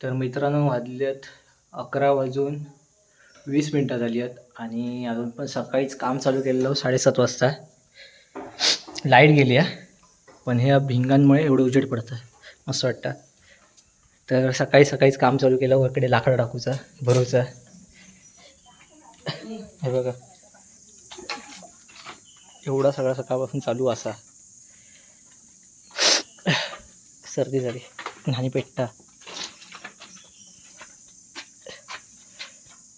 तर मित्रांनो वाजलेत अकरा वाजून वीस मिनटं झाली आहेत आणि अजून पण सकाळीच काम चालू केलेलं साडेसात वाजता. लाइट गेली आहे पण ह्या भिंगांमुळे एवढं उजेड पडतं मस्त वाटतं. तर सकाळी सकाळीच काम चालू केलं वरकडे लाकडं टाकूचा भरूचा. हे बघा. एवढा सगळा सकाळपासून चालू असा. सर्दी झाली. नाणी पेटता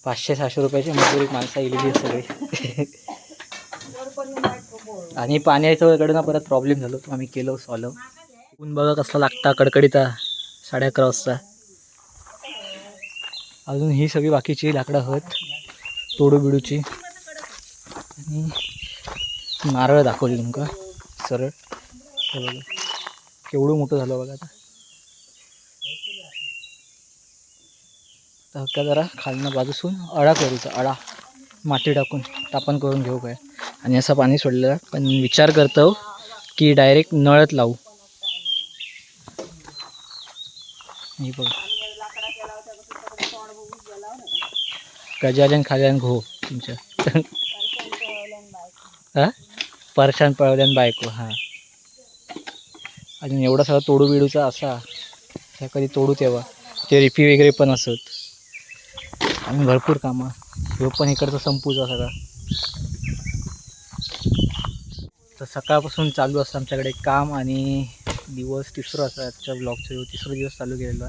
पाचशे सहाशे रुपयाची मजुरी माणसं इलेली सगळी. आणि पाण्याचं इकडे ना परत प्रॉब्लेम झालो. तो आम्ही केलो सॉल्व ऊन बघा कसला लागता कडकडीता साडे अकरा वाजता. अजून ही सगळी बाकीची लाकडं हत तोडू बिडूची आणि नारळ दाखवली तुमका सरळ. केवढं मोठं झालं बघा आता. धक्का जरा खालनं बाजूसून अळा करूचा अळा माती टाकून टापण करून घेऊ काय. आणि असं पाणी सोडलेलं. पण विचार करतो की डायरेक्ट नळत लावू. हे बघ. गजालन खाल्यान घो तुमच्या. परशान पळवल्यान बायको हां. अजून एवढा सगळा तोडू बिडूचा असा. ह्या कधी तोडू तेव्हा ते रिपी वगैरे पण असत. आणि भरपूर कामं. ह्यो पण इकडचा संपूचा सगळा. तर सकाळपासून चालू असतं आमच्याकडे काम आणि दिवस तिसरं असं आजच्या ब्लॉगचं ह्यो तिसरा दिवस चालू केलेला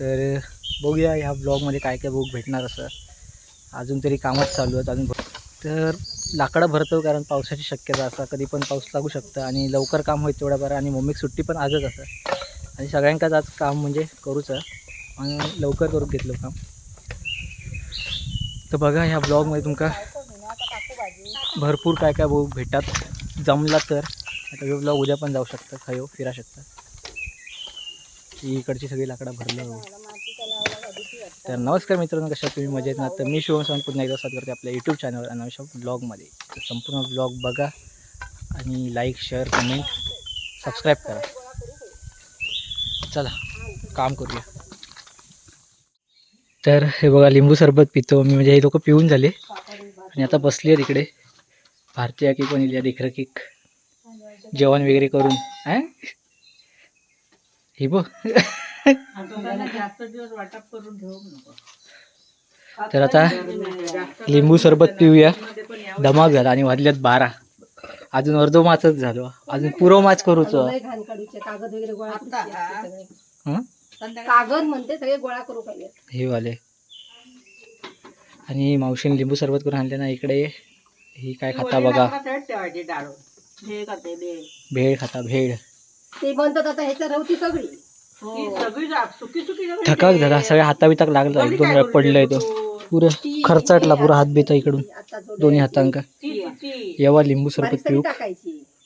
तर बघूया ह्या ब्लॉगमध्ये काय काय बुक भेटणार असं. अजून तरी कामच चालू आहेत. अजून भर- तर लाकडं भरतो कारण पावसाची शक्यता असा कधी पण पाऊस लागू शकतं आणि लवकर काम होईल तेवढ्या बरं. आणि मम्मीक सुट्टी पण आजच असं आणि सगळ्यांकाच आज काम म्हणजे करूच आणि लवकर करून घेतलं काम. तर बघा ह्या ब्लॉगमध्ये तुमका भरपूर काय काय बघू भेटतात. जमला तर. आता हे ब्लॉग उद्या पण जाऊ शकतात खायो फिरा शकतात इकडची सगळी लाकडं भरलं तर नमस्कार मित्रांनो कशा तुम्ही मजेत ना? तर मी शिवम सांग पुन्हा एकदा साथ करते आपल्या यूट्यूब चॅनलवर अनावश्यक ब्लॉगमध्ये तर संपूर्ण ब्लॉग बघा आणि लाईक शेअर कमेंट सबस्क्राईब करा. चला काम करूया. तर हे बघा लिंबू सरबत पितो. मी म्हणजे हे लोक पिऊन झाले. आणि आता बसली आहे तिकडे भारतीय की पण इल्या देखील केक जेवण वगैरे करून. हा हे बघ. तर आता लिंबू सरबत पिऊया. धमाक झाला आणि वाजल्यात बारा. अजून अर्धो माचच झालो. अजून पुरो माच करूच. कागद. हं? म्हणते सगळे गोळा करू पाहिजे. हे वाले. आणि मावशीने लिंबू सरबत करून आणले ना इकडे. ही काय खाता बघा. भेळ खाता भेळ. ते म्हणतात आता ह्याच्या रवती सगळी. थकाक झाला सगळ्या हाताबिताक लागला. एक दोन वेळा पडलंय तो. पुरं खर्चाटला पुरा हात बिता इकडून. दोन्ही हातांका. येवा लिंबू सरबत पिऊ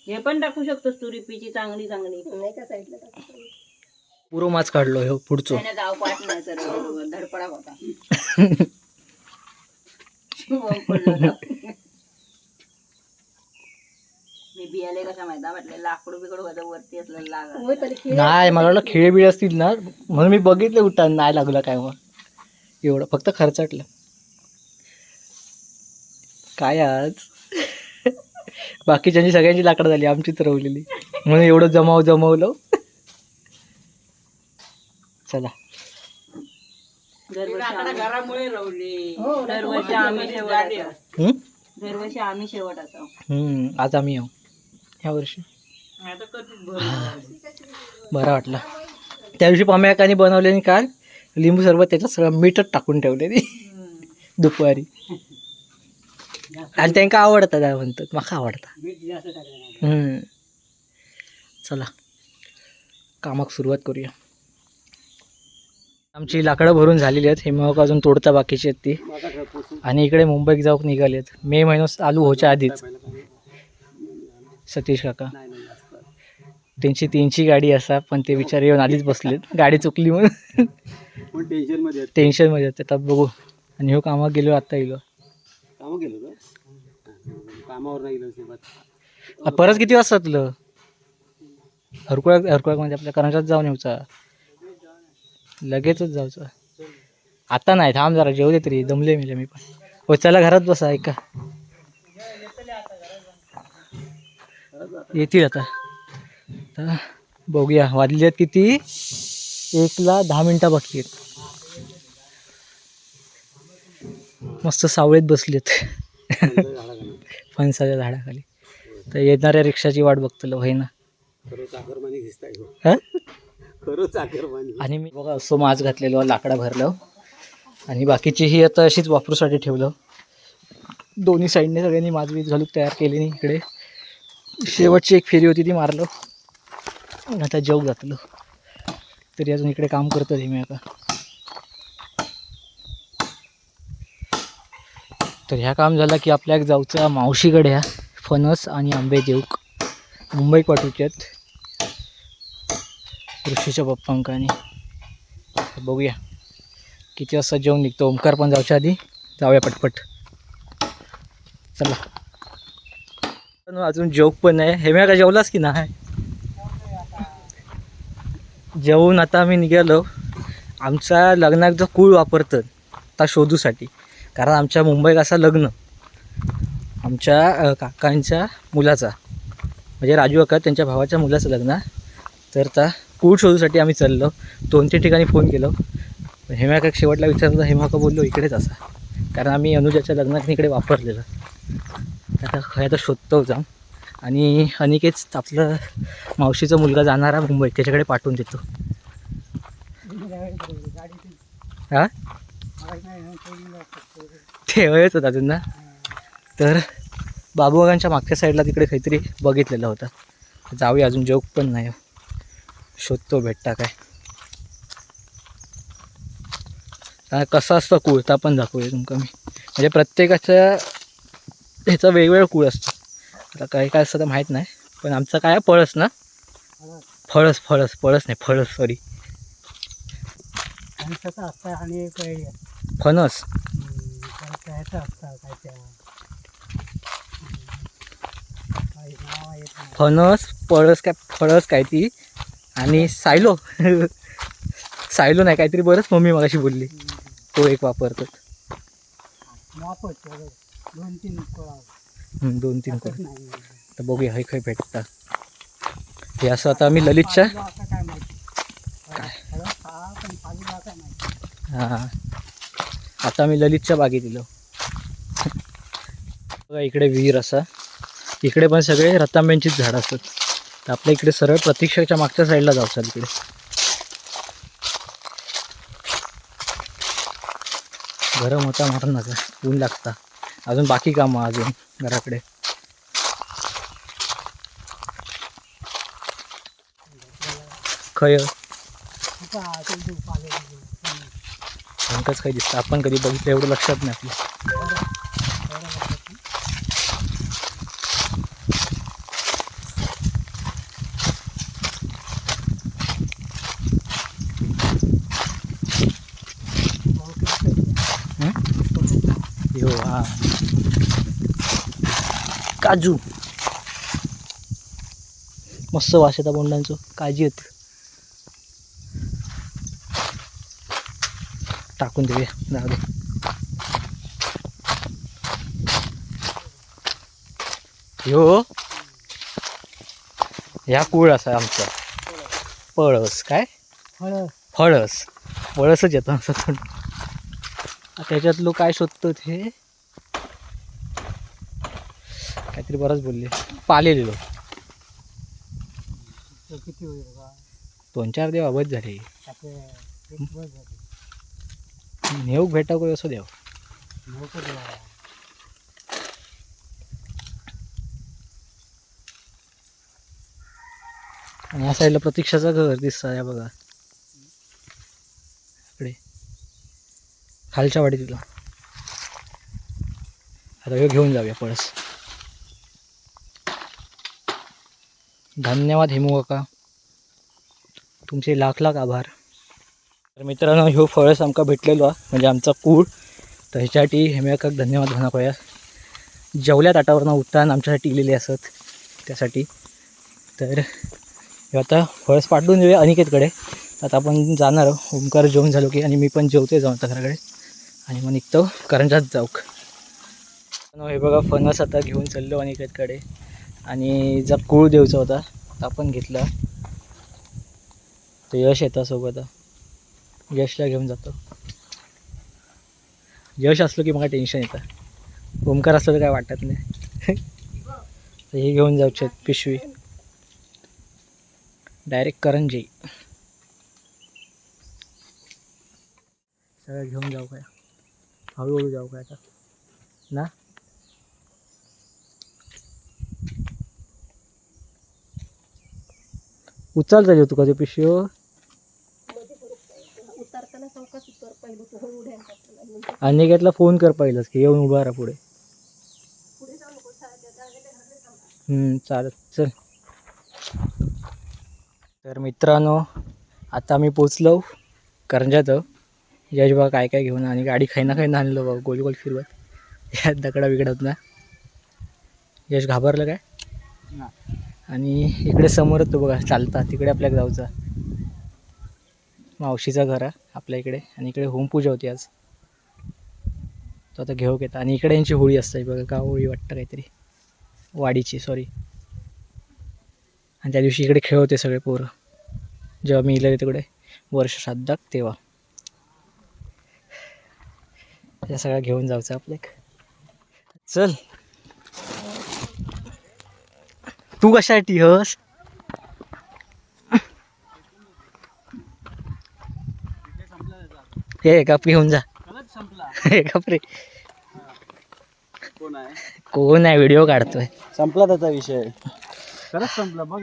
हे पण टाकू शकतोस तू रिपीची चांगली चांगली. नाही का साईडला टाकायची. पुरो माच काढलो हो पुढचो. त्याने गाव पाठ नाही सर धडपडा होता. मी बियाले कशा माहिती म्हटलं लाकडू बिकडू होतं वरती असलं लागा. होय खेळ नाही मला वाटलं खेळ बिळ असतील ना म्हणून मी बघितलं उठा नाही लागला काय मग. एवढं फक्त खर्चाटलं. काय आज? बाकीच्यांची सगळ्यांची लाकडं झाली आमचीच रवलेली. म्हणून एवढं जमाव जमवलं चला. दरवर्षी हो दरवर्षी आम्ही शेवट असतो. हम्म? दरवर्षी आम्ही शेवट असतो हम्म, आज आम्ही येऊ. ह्या वर्षी? बरा वाटला. त्या दिवशी पम्याकाने बनवलेली काल लिंबू सरबत त्याच्यात सगळं मीठच टाकून ठेवलेली. दुपारी. आणि त्यांना आवडतं काय म्हणतात. माका आवडतं. हम्म. चला. कामाक सुरुवात करूया. आमची लाकडं भरून झालेली आहेत. हे मग अजून तोडता बाकीची आहेत ती. आणि इकडे मुंबईत जाऊक निघाले आहेत मे महिना चालू व्हायच्या आधीच. सतीश काका. त्यांची तीनची गाडी असा पण ते विचार येऊन आधीच बसलेत. गाडी चुकली म्हणून. टेन्शनमध्ये. आता बघू. आणि हो कामात गेलो आता गेलो कामं गेलो का? कामावर नाही गेलो परत किती वाजता तुला हरकुळा हरकुळा म्हणजे आपल्या कर्नाटकात जाऊन येऊचा. लगेचच जायचं आता नाही थांब जरा जेवू दे तरी दमले मिले मी पण. हो चला घरात बसा ऐका. येतील आता. आता बघूया वाजले आहेत किती? एकला दहा मिनटं बाकी आहेत. मस्त सावळीत बसलेत. फणसाच्या झाडाखाली. तर येणाऱ्या रिक्षाची वाट बघतलो होय ना? आणि मी बघा असं माज घातलेलो लाकडा भरलं. आणि बाकीची ही आता अशीच वापरूसाठी ठेवलं. दोन्ही साईडने सगळ्यांनी माज वीज घालून तयार केली नाही इकडे. शेवटची एक फेरी होती ती मारलो. आणि आता जेव घातलं. तरी अजून इकडे काम करतो मी आता. तर ह्या काम झालं की आपल्या जाऊचा मावशीकडे ह्या फणस आणि आंबे देऊक. मुंबईक पाठवचे आहेत ऋषीच्या पप्पांकानी. बघूया. किती वाजता जेवण निघतो. ओमकार पण जाऊच्या आधी. जाऊया पटपट. चला. पण अजून जेवक पण आहे. हे मी का जेवलाच की नाही? जेवून आता आम्ही निघालो. आमच्या लग्नात जो कूळ वापरतात त्या शोधूसाठी. कारण आमच्या मुंबईत असा लग्न. आमच्या काकांच्या मुलाचा. म्हणजे राजू अका त्यांच्या भावाच्या मुलाचं लग्न. आहे. तर त्या कूळ शोधूसाठी आम्ही चाललो. दोन तीन ठिकाणी फोन केलो. हेमाका शेवटला विचारलं हेमाका बोललो इकडेच असा. कारण आम्ही अनुजाच्या लग्नात इकडे वापरलेलं. आता खरं तर शोधतो जाऊन आणि अनिकेच आपलं मावशीचा मुलगा जाणारा मुंबईत त्याच्याकडे पाठवून देतो. हा? ठेवायच होता अजून ना? तर बाबूबागांच्या मागच्या साईडला तिकडे काहीतरी बघितलेलं होतं. जाऊया अजून जोक पण नाही. शोधतो भेटता काय? कसं असतं कुळता पण दाखवूया तुमका मी. म्हणजे प्रत्येकाच्या ह्याचा वेगवेगळा कुळ असतो. आता काय काय असतं तर माहीत नाही पण आमचं काय पळस ना? फळस फळस पळस नाही फळस सॉरी आणि फणस. फणस पळस काय फळस काय ती? आणि सायलो. सायलो नाही काहीतरी बरंच मम्मी मगाशी बोलली. तो एक वापरतो दोन तीन दोन तीन तर बघूया हे खै भेटतात हे असं आता आम्ही ललितच्या हा हां. आता आम्ही ललितच्या बागेत दिलो. बघा इकडे विहीर असा. इकडे पण सगळे रतांब्यांचीच झाडं असतात. तर आपल्या इकडे सरळ प्रतीक्षाच्या मागच्या साईडला जाऊ चाल इकडे. गरम होता मारून नका ऊन लागता. अजून बाकी कामं अजून घराकडे. खय भंकच काही दिसतं आपण कधी बघितलं एवढं लक्षात नाही आपलं यो हा काजू. मस्त वास येतात बोंडांचं. काळजी येते टाकून देऊया. दे. ह्यो ह्या कूळ असा आमचा. पळस काय? फळ फळस. फळसच येतं असं पण. त्याच्यातलं काय शोधतो ते काहीतरी बरंच बोलले. पालेलेलो किती होईल दोन चार देव अवध झाले. नेऊक भेटा कोण असं देव. आणि या साईडला प्रतीक्षाचं घर दिसतं या बघा. इकडे. खालच्या वाडी तुला आता ह्यो घेऊन जाऊया पळस. धन्यवाद हेमू काका. तुमचे लाख लाख आभार. तर मित्रांनो ह्यो फळस आमका भेटलेलो हा म्हणजे आमचा कूळ. तर ह्याच्यासाठी हेमे धन्यवाद म्हणा पया जेवल्या ताटावरनं उठताना आमच्यासाठी इलेले असत त्यासाठी. तर हे आता फळस पाठवून देऊया अनिकेतकडे. आता आपण जाणार आहोत. ओंकार जेवण झालो की आणि मी पण जेवते जाऊन आता घराकडे. आणि मग निघतो करंजात जाऊ हे बघा फणस आता घेऊन चाललो अनिकेतकडे. आणि जर कूळ देऊचा होता आपण घेतला. तर यश येतं सोबत यशला घेऊन जातो. यश असलो की मला टेन्शन येतं. ओमकार असलं तर काय वाटत नाही. तर हे घेऊन जाऊचे पिशवी. डायरेक्ट करंजी. सगळं घेऊन जाऊ काय? हळूहळू जाऊ काय आता? ना उचल चालू तू कधी पिशवी हो? उतरताना चौकात उतर पहिलं तू हळू उड्या टाकतो. आणि नंतर अनिकेतला फोन कर पहिलंच की येऊन उभा राहा पुढे. हम्म, चालेल चल. तर मित्रांनो आता आम्ही पोचलो करंजात यश बघा काय काय घेऊन आणि गाडी खायना खायना आणलं बघा गोल गोल फिरवत. या दगडा बिगडत ना. यश घाबरलं काय? आणि इकडे समोरच तो बघा चालता तिकडे आपल्या जाऊचा मावशीचं घर आहे आपल्या इकडे आणि इकडे होमपूजा होती आज. तो आता घेऊ घेता. आणि इकडे यांची होळी असते बघा का होळी वाटतं काहीतरी. वाडीची सॉरी आणि त्या दिवशी इकडे खेळ होते सगळे पोरं. जेव्हा मी इलेले तिकडे वर्ष श्राद्धात तेव्हा. त्या सगळ्या घेऊन जायचं आपल्या चल. तू कशासाठी हस? हे कप घेऊन जा. संपला हे कप रे कोण आहे? कोण आहे व्हिडिओ काढतोय. संपला त्याचा विषय. खरंच संपला. बघ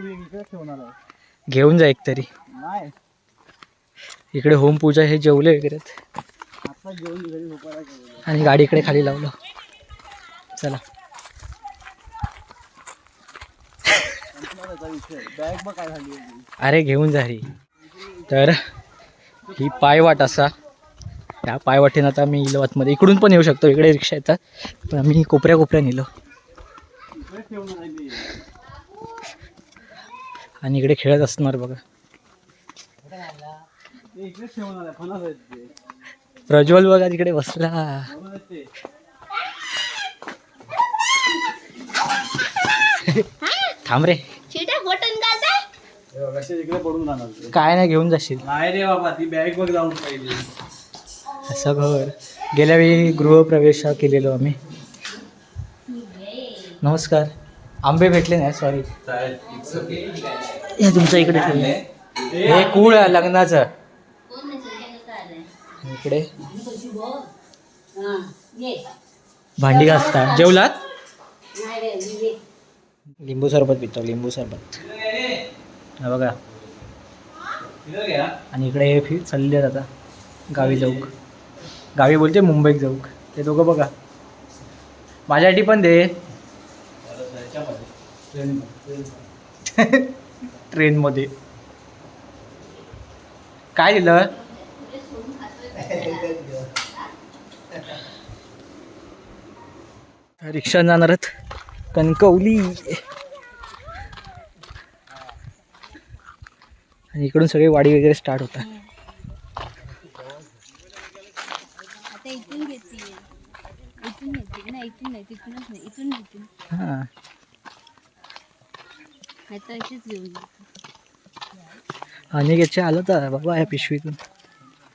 घेऊन जा एकतरी. नाही. इकडे होम पूजा हे जेवले वगैरे. आता जेवण घरी झोपायला गेलो आणि गाडी इकडे खाली लावलं. चला संपला त्याचा विषय बॅग बघ काय झाली होती. अरे घेऊन जा रे. तर ही पायवाट असा. त्या पायवाटेनं आता मी इलवातमध्ये इकडून पण येऊ शकतो. इकडे रिक्षा येतात. पण आम्ही कोपऱ्या कोपऱ्या नेलो. आणि इकडे खेळत असणार बघा. प्रज्वल बघा तिकडे बसला. थांब रे. हे इकडे पडून जाणार. काय नाही घेऊन जाशील. नाही रे बाबा ती बॅग बघ जाऊन पाहिजे असं घर गेल्या वेळी गृहप्रवेश हा केलेलो आम्ही. नमस्कार. आंबे भेटले नाही सॉरी हे तुमच्या इकडे ठेवले हे कूळ आहे लग्नाचं. इकडे. भांडी घासता. जेवलात? लिंबू सरबत पितो लिंबू सरबत. हा बघा. आणि इकडे हे फि चालले आता गावी जाऊक. गावी बोलते मुंबईत जाऊक. ते दोघं बघा. माझ्यासाठी पण दे. ट्रेनमध्ये. काय दिलं? रिक्षा जाणार आहेत कणकवली. आणि इकडून सगळे वाडी वगैरे स्टार्ट होतात. हां. आणि याच्या आलं तर बाबा या पिशवीतून.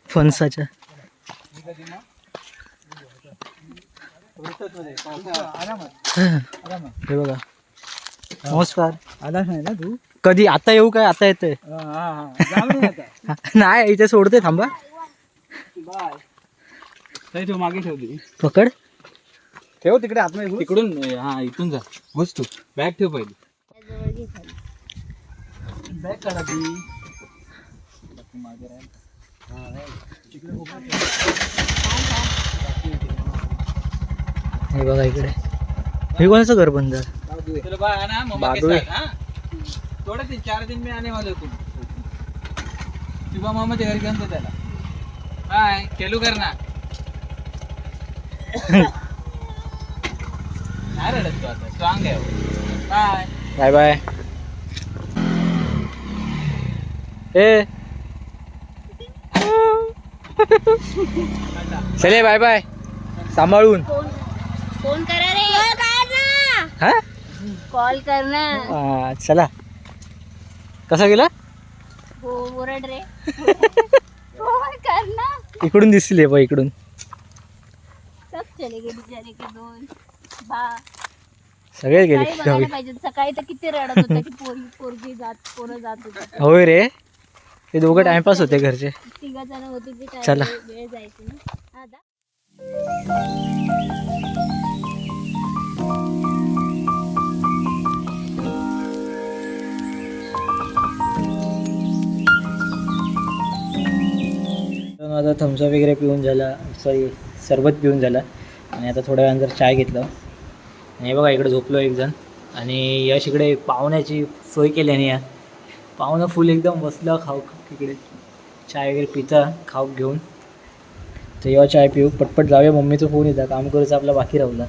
फणसाच्या. हां. हे बघा. नमस्कार. आलाच नाही ना तू? कधी आता येऊ काय? आता हा हा हा. आता. नाही इथे सोडते थांबा. तू मागे ठेवली पकड. ठेव तिकडे आतमध्ये. तिकडून हा इथून जा. घुस तू. बॅग ठेव पहिली. बॅग काढा ती. हे बघा इकडे. हे कोणाचं घर बंद आहे? थोड़े दिन चार दिन में आने वाले हो तुम शिवा मामा के घर घेऊन त्याला. बाय खेलू करना नाही रडत तो आता स्ट्रॉंग आहे बाय बाय बाय. ए. चले बाय बाय. सांभाळून. फोन फोन करा रे. कॉल कर ना हा? कॉल कर ना. आ, चला. कसा गेला? हो ओरड रे. कर ना. इकडून दिसतील हे बघ इकडून. सब चले गे बिचारे के दोन बा. सगळे गेले. बघायला पाहिजे सकाळी तर किती रडत होता की पोरी पोरगी जात पोरं जात होते. होय रे. ते दोघं टाइमपास होते घरचे. तिघ जण होते ते काय चला. वेळ- वेळ जायची ना. हा जा. आता थम्सअप वगैरे पिऊन झाला. सॉरी सरबत पिऊन झाला. आणि आता थोड्या वेळानंतर चाय घेतलं. आणि हे बघा इकडे झोपलो एक जण. आणि यश इकडे पाहुण्याची सोय केली आणि या. पाहुणं फुल एकदम बसलं खाऊ तिकडे चाय वगैरे पिता खाऊ घेऊन. तर जेव्हा चाय पिऊ. पटपट जाऊया मम्मीचं फोन येतात काम करायचं आपला बाकी राहिला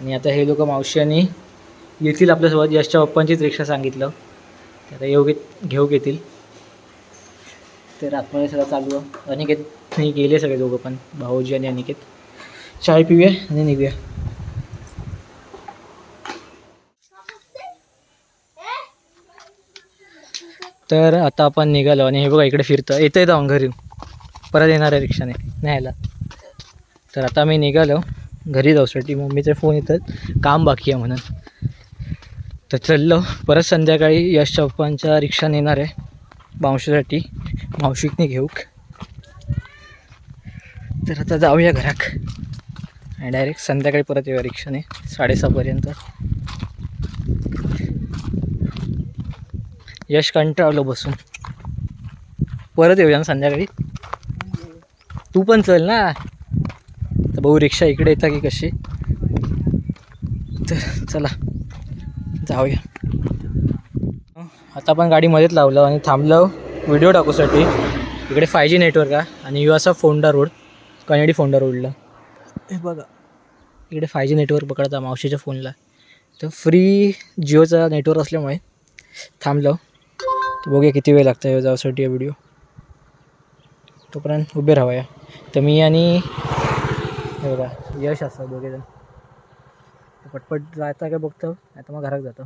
आणि आता हे लोक मावशी आणि येतील आपल्यासोबत. यशच्या पप्पांचीच रिक्षा सांगितलं. तर आता येऊ घेत घेऊ घेतील. तर आतमध्ये सगळं चालू आहे. अनिकेत नाही गेले सगळे दोघं पण भाऊजी आणि अनिकेत. चाय पिऊया आणि निघूया. तर आता आपण निघालो आणि हे बघा इकडे फिरतं येतं येतं घरी. परत येणार आहे रिक्षाने न्यायला. तर आता मी निघालो. घरी जाऊसाठी मम्मीचे फोन येतात. काम बाकी आहे म्हणून. तर चाललो. परत संध्याकाळी यश चौपांच्या रिक्षाने येणार आहे. मावशीसाठी मावशीकने घेऊ. तर आता जाऊया घराक आणि डायरेक्ट संध्याकाळी परत येऊया रिक्षाने साडेसहापर्यंत यश कंटाळलो बसून. परत येऊया ना संध्याकाळी? तू पण चल ना. तर भाऊ रिक्षा इकडे येता की कशी. तर चला जाऊया. आता आपण गाडी मध्येच लावलं आणि थांबलो. व्हिडिओ टाकूसाठी. इकडे फाय जी नेटवर्क आहे आणि यू असा फोंडा रोड कनेडी फोंडा रोडला हे बघा. इकडे फाय जी नेटवर्क पकडता मावशीच्या फोनला तर फ्री जिओचा नेटवर्क असल्यामुळे थांबलो तर बघूया किती वेळ लागतं आहे जाण्यासाठी या व्हिडिओ तोपर्यंत उभे राहावया तर मी आणि हे बघा यश असं दोघेजण पटपट जायचं काय बघतो? आता मग घरात जातो.